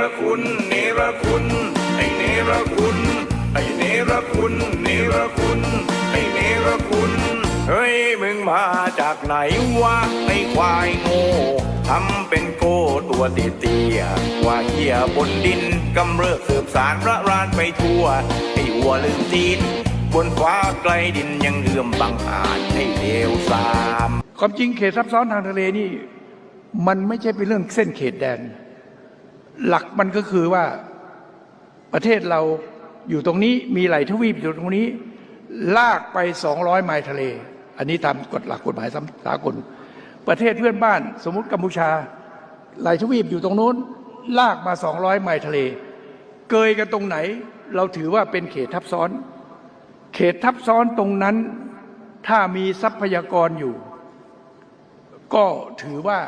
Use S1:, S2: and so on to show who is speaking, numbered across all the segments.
S1: รคุณเนรคุณไอเนรคุณไอเนรคุณเนรคุณไอเนรคุณเฮ้ยมึงมาจากไหนวะไอควายโง่ทำเป็นโก้ตัวเตี้ยว่าเหี้ยบนดินกำเริบสืบสารระรานไปทั่วไอวัวลืมตีนบนฟ้าไกลดินยังเลื่อมบังอาจให้เลวทราม
S2: ความจริงเขตซับซ้อนทางทะเลนี่ มันไม่ใช่เป็นเรื่องเส้นเขตแดน หลักมันก็คือว่าประเทศเราอยู่ตรงนี้มีไหลทวีปอยู่ตรงนี้ ลากไป 200 ไมล์ทะเล อันนี้ตามกฎหลักกฎหมายสากล ประเทศเพื่อนบ้าน สมมติกัมพูชาไหลทวีปอยู่ตรงโน้น ลากมา 200 ไมล์ทะเล เกยกันตรงไหน เราถือว่าเป็นเขตทับซ้อน เขตทับซ้อนตรงนั้น ถ้ามีทรัพยากรอยู่ ก็ถือว่า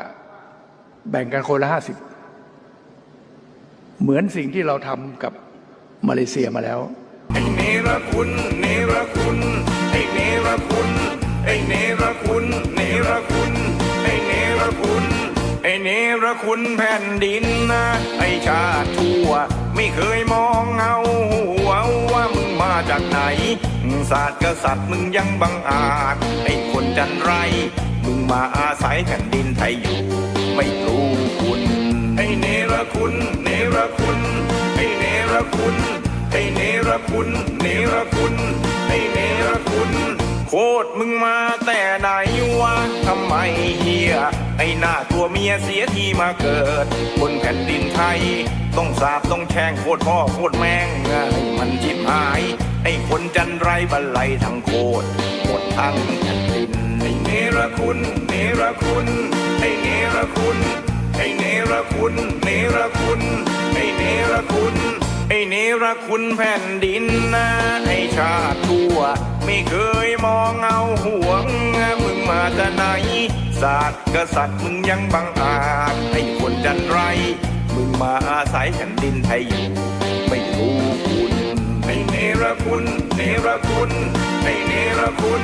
S2: แบ่งกันคนละห้าสิบ เหมือนสิ่งที่เราทำกับมาเลเซียมาแล้ว
S1: ไอ้เนรคุณเนรคุณไอ้เนรคุณไอ้เนรคุณเนรคุณไอ้เนรคุณไอ้เนรคุณแผ่นดินนะไอ้ชาติทั่ว ไม่เคยมองเงาหัวว่ามึงมาจากไหนศาสตร์กษัตริย์มึงยังบังอาจไอ้คนจันไร มึงมาอาศัยแผ่นดินไทยอยู่ ไม่รู้คุณ คุณเนรคุณไอเนรคุณไอเนรคุณเนรคุณไอเนรคุณ โคตรมึงมาแต่ไหนวะทำไมเฮียไอหน้าตัวเมียเสียทีมาเกิด บนแผ่นดินไทย ต้องสาบต้องแช่งโคตรพ่อโคตรแม่งให้มันชิบหาย ไอคนจันไรบันไลทั้งโคตรหมดทั้งแผ่นดินไอเนรคุณเนรคุณไอเนรคุณ ไอเนรคุณ เนรคุณ ไอเนรคุณ ไอเนรคุณแผ่นดินนะไอชาติทั่ว ไม่เคยมองเอาห่วง มึงมาจากไหนศาสตร์กษัตริย์มึงยังบังอาจไอคนจันไร มึงมาอาศัยแผ่นดินไทยอยู่ไม่รู้คุณไอเนรคุณ เนรคุณ ไอเนรคุณ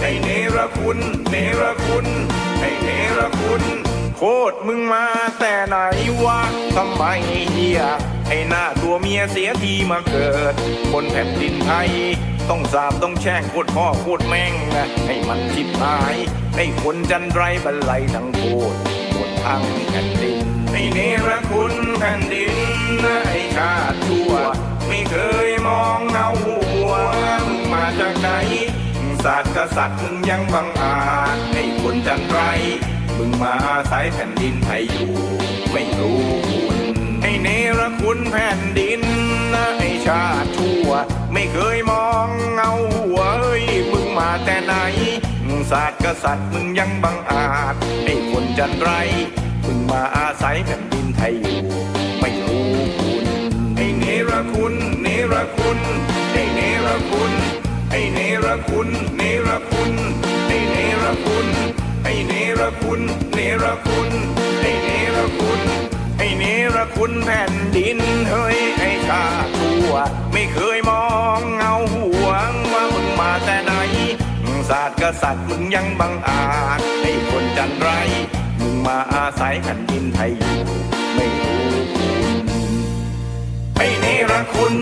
S1: ไอเนรคุณ เนรคุณเนรคุณ โคตรมึงมาแต่ไหนวะทำไมเฮียไอหน้าตัวเมียเสียทีมาเกิดบนแผ่นดินไทย ต้องสาบต้องแช่งโคตรพ่อโคตรแม่งนะให้มันชิบหาย ให้คนจันไรบันไลทั้งโคตรหมดทั้งแผ่นดินไอเนรคุณแผ่นดินนะไอชาติชั่ว ไม่เคยมองเงาหัวมึงมาจากไหนศาสตร์กษัตริย์มึงยังบังอาจให้คนจันไร มึงมาอาศัยแผ่นดินไทยอยู่ ไม่รู้คุณไอเนรคุณแผ่นดินนะไอชาติชั่ว ไม่เคยมองเงาหัวเอ้ยมึงมาแต่ไหนศาสตร์กษัตริย์มึงยังบังอาจให้คนจันไรมึงมาอาศัยแผ่นดินไทยอยู่ ไม่รู้คุณไอเนรคุณเนรคุณไอเนรคุณไอเนรคุณเนรคุณไอเนรคุณ ไอเนรคุณเนรคุณไอเนรคุณไอเนรคุณแผ่นดินเฮ้ยไอชาตัวไม่เคยมองเงาหัวว่ามึงมาแต่ไหนศาสตร์กษัตริย์มึงยังบังอาจให้คนจันไร มึงมาอาศัยแผ่นดินไทยอยู่ไม่รู้คุณไอเนรคุณ